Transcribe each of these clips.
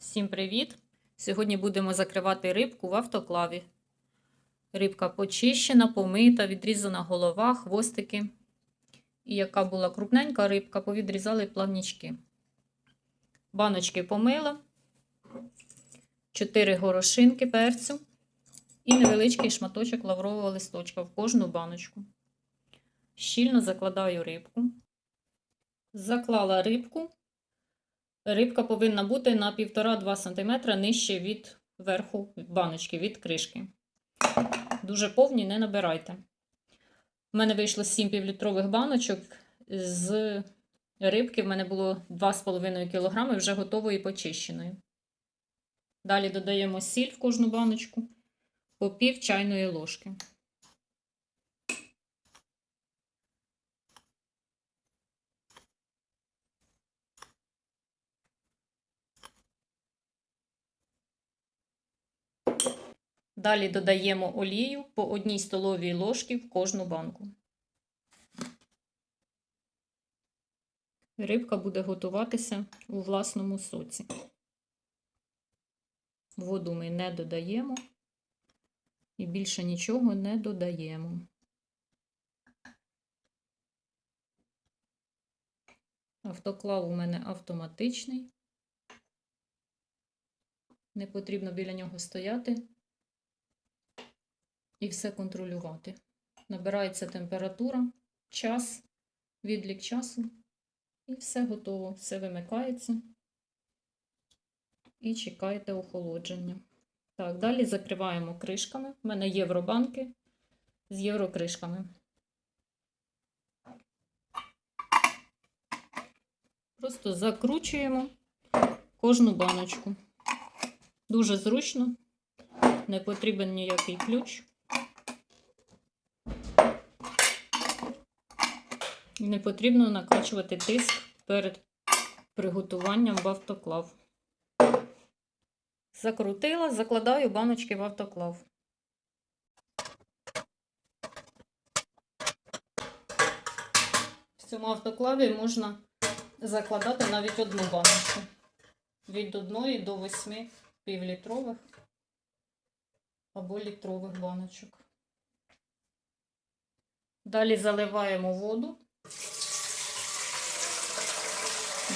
Всім привіт! Сьогодні будемо закривати рибку в автоклаві. Рибка почищена, помита, відрізана голова, хвостики. І яка була крупненька рибка, повідрізали плавнічки. Баночки помила, 4 горошинки перцю і невеличкий шматочок лаврового листочка в кожну баночку. Щільно закладаю рибку. Заклала рибку. Рибка повинна бути на 1,5-2 см нижче від верху баночки, від кришки. Дуже повні не набирайте. У мене вийшло 7 півлітрових баночок. З рибки в мене було 2,5 кг вже готової почищеної. Далі додаємо сіль в кожну баночку по пів чайної ложки. Далі додаємо олію по одній столовій ложці в кожну банку. Рибка буде готуватися у власному соці. Воду ми не додаємо і більше нічого не додаємо. Автоклав у мене автоматичний. Не потрібно біля нього стояти і все контролювати. Набирається температура, час, відлік часу, і все готово, все вимикається. І чекаєте охолодження. Так, далі закриваємо кришками. У мене євробанки з єврокришками. Просто закручуємо кожну баночку. Дуже зручно, не потрібен ніякий ключ. Не потрібно накачувати тиск перед приготуванням в автоклав. Закрутила, закладаю баночки в автоклав. В цьому автоклаві можна закладати навіть одну баночку. Від 1 до 8 півлітрових або літрових баночок. Далі заливаємо воду.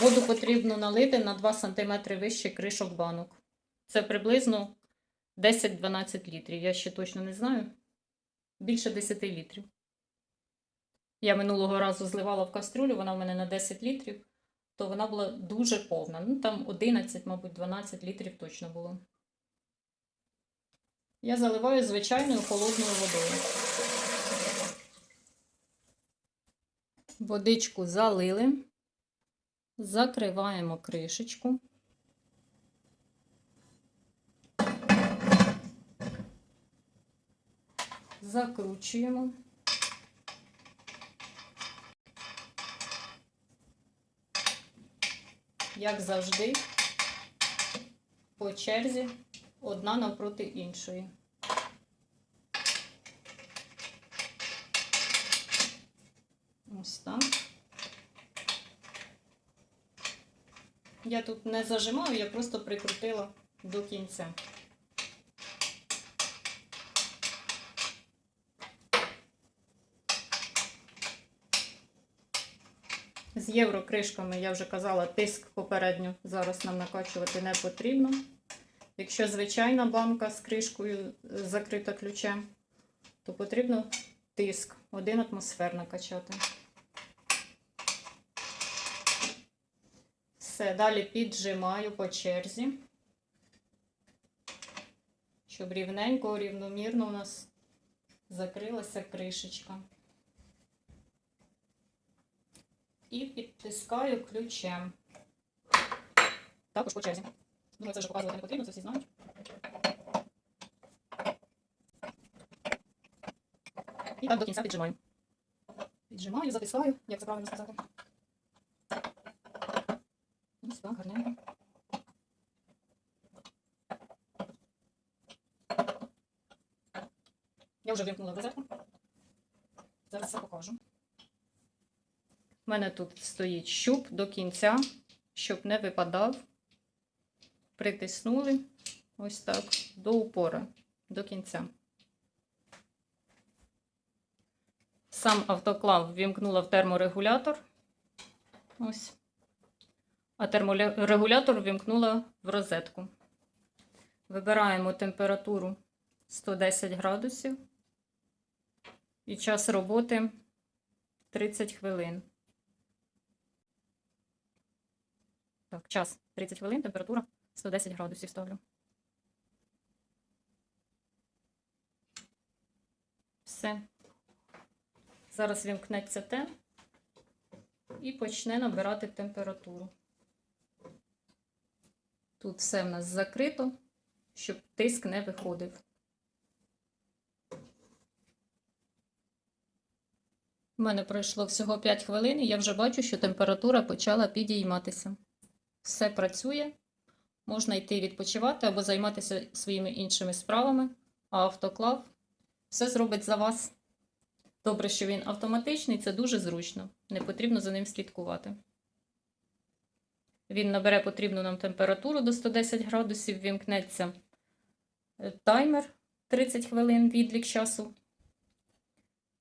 Воду потрібно налити на 2 см вище кришок банок. Це приблизно 10-12 літрів. Я ще точно не знаю. Більше 10 літрів. Я минулого разу зливала в кастрюлю, вона в мене на 10 літрів, то вона була дуже повна. Ну, там 11, мабуть, 12 літрів точно було. Я заливаю звичайною холодною водою. Водичку залили, закриваємо кришечку. Закручуємо. Як завжди, по черзі одна навпроти іншої. Ось так. Я тут не зажимаю, я просто прикрутила до кінця. З єврокришками, я вже казала, тиск попередньо зараз нам накачувати не потрібно. Якщо звичайна банка з кришкою закрита ключем, то потрібно тиск, один атмосфер накачати. Все, далі піджимаю по черзі, щоб рівненько, рівномірно у нас закрилася кришечка. І підтискаю ключем. Також по черзі. Думаю, це вже показувати не потрібно, це всі знають. І так до кінця піджимаю. Піджимаю, затискаю, як це правильно сказати. Так, гарненько. Я вже вимкнула в. Зараз все покажу. У мене тут стоїть щуп до кінця, щоб не випадав. притиснули ось так до упора, до кінця. Сам автоклав вімкнула в терморегулятор. Ось. А терморегулятор вімкнула в розетку. Вибираємо температуру 110 градусів. І час роботи 30 хвилин. Так, час 30 хвилин, температура 110 градусів ставлю. Все. Зараз вімкнеться те і почне набирати температуру. Тут все в нас закрито, щоб тиск не виходив. У мене пройшло всього 5 хвилин, і я вже бачу, що температура почала підійматися. Все працює, можна йти відпочивати або займатися своїми іншими справами, а автоклав все зробить за вас. Добре, що він автоматичний, це дуже зручно, не потрібно за ним слідкувати. Він набере потрібну нам температуру до 110 градусів, вімкнеться е, таймер 30 хвилин відлік часу.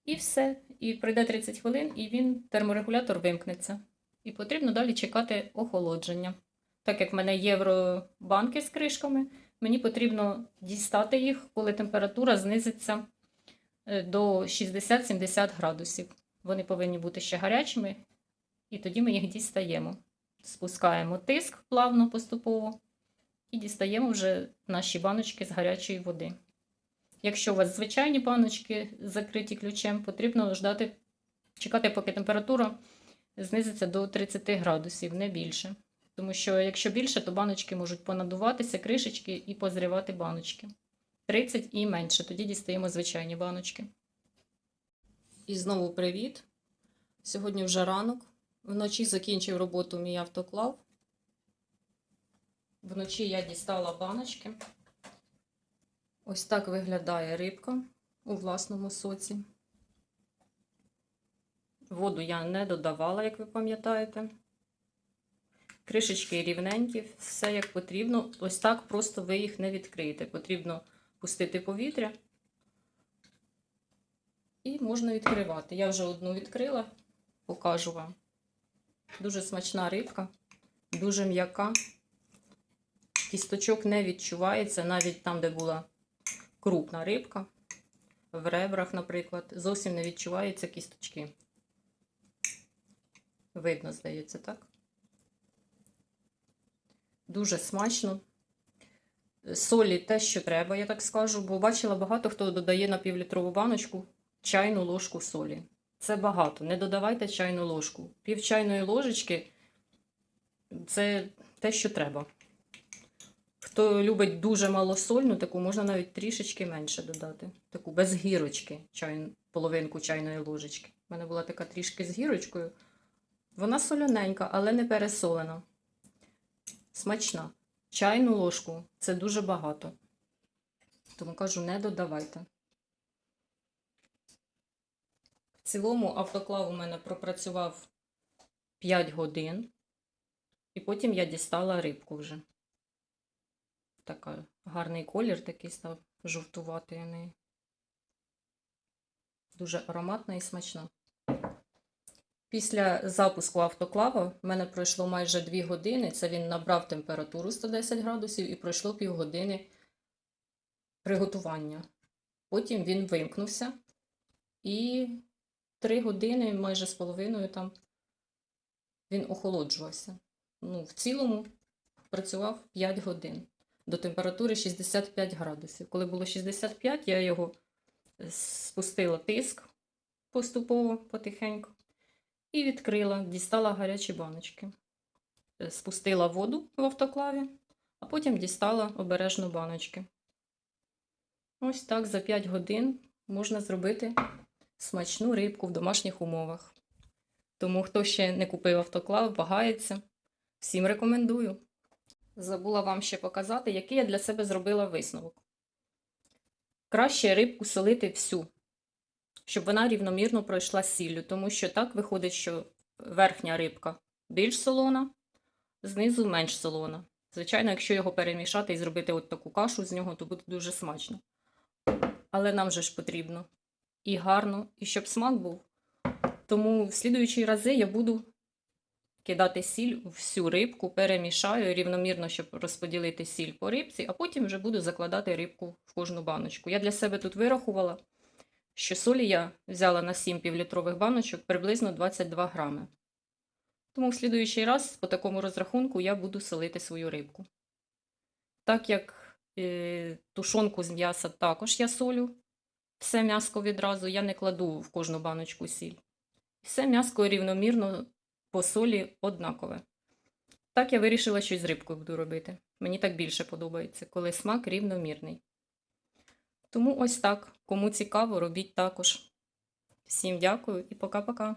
І все. І пройде 30 хвилин, і він терморегулятор вимкнеться. І потрібно далі чекати охолодження. Так як в мене євробанки з кришками, мені потрібно дістати їх, коли температура знизиться е, до 60-70 градусів. Вони повинні бути ще гарячими, і тоді ми їх дістаємо. Спускаємо тиск плавно поступово і дістаємо вже наші баночки з гарячої води. Якщо у вас звичайні баночки закриті ключем, потрібно ждати, чекати, поки температура знизиться до 30 градусів, не більше. Тому що якщо більше, то баночки можуть понадуватися, кришечки і позрівати баночки. 30 і менше, тоді дістаємо звичайні баночки. І знову привіт. Сьогодні вже ранок. Вночі закінчив роботу мій автоклав. Вночі я дістала баночки. Ось так виглядає рибка у власному соці. Воду я не додавала, як ви пам'ятаєте. Кришечки рівненькі, все як потрібно. Ось так просто ви їх не відкриєте. Потрібно пустити повітря. І можна відкривати. Я вже одну відкрила, покажу вам. Дуже смачна рибка, дуже м'яка. Кісточок не відчувається, навіть там, де була крупна рибка, в ребрах, наприклад, зовсім не відчуваються кісточки. Видно, здається, так? Дуже смачно. Солі те, що треба, я так скажу, бо бачила багато хто додає на півлітрову баночку чайну ложку солі. Це багато. Не додавайте чайну ложку. Пів чайної ложечки це те, що треба. Хто любить дуже малосольну, таку можна навіть трішечки менше додати. Таку без гірочки, чай, половинку чайної ложечки. У мене була така трішки з гірочкою. Вона соляненька, але не пересолена. Смачна. Чайну ложку це дуже багато. Тому кажу, не додавайте. В цілому автоклав у мене пропрацював 5 годин, і потім я дістала рибку вже. Така гарний колір такий став жовтуватий у. Дуже ароматна і смачна. Після запуску автоклава в мене пройшло майже 2 години. Це він набрав температуру 110 градусів і пройшло півгодини приготування. Потім він вимкнувся і 3 години, майже з половиною там він охолоджувався. Ну, в цілому працював 5 годин до температури 65 градусів. Коли було 65, я його спустила тиск поступово, потихеньку, і відкрила, дістала гарячі баночки. Е, Спустила воду в автоклаві, а потім дістала обережно баночки. Ось так за 5 годин можна зробити смачну рибку в домашніх умовах. Тому, хто ще не купив автоклав, вагається, всім рекомендую. Забула вам ще показати, який я для себе зробила висновок. Краще рибку солити всю, щоб вона рівномірно пройшла сіллю, тому що так виходить, що верхня рибка більш солона, знизу менш солона. Звичайно, якщо його перемішати і зробити от таку кашу з нього, то буде дуже смачно. Але нам же ж потрібно і гарно, і щоб смак був. Тому в слідуючі рази я буду кидати сіль у всю рибку, перемішаю рівномірно, щоб розподілити сіль по рибці, а потім вже буду закладати рибку в кожну баночку. Я для себе тут вирахувала, що солі я взяла на 7 півлітрових баночок приблизно 22 грами. Тому в слідуючий раз по такому розрахунку я буду солити свою рибку. Так як е, тушонку з м'яса також я солю, все м'яско відразу, я не кладу в кожну баночку сіль. Все м'яско рівномірно по солі однакове. Так я вирішила, що з рибкою буду робити. Мені так більше подобається, коли смак рівномірний. Тому ось так. Кому цікаво, робіть також. Всім дякую і пока-пока.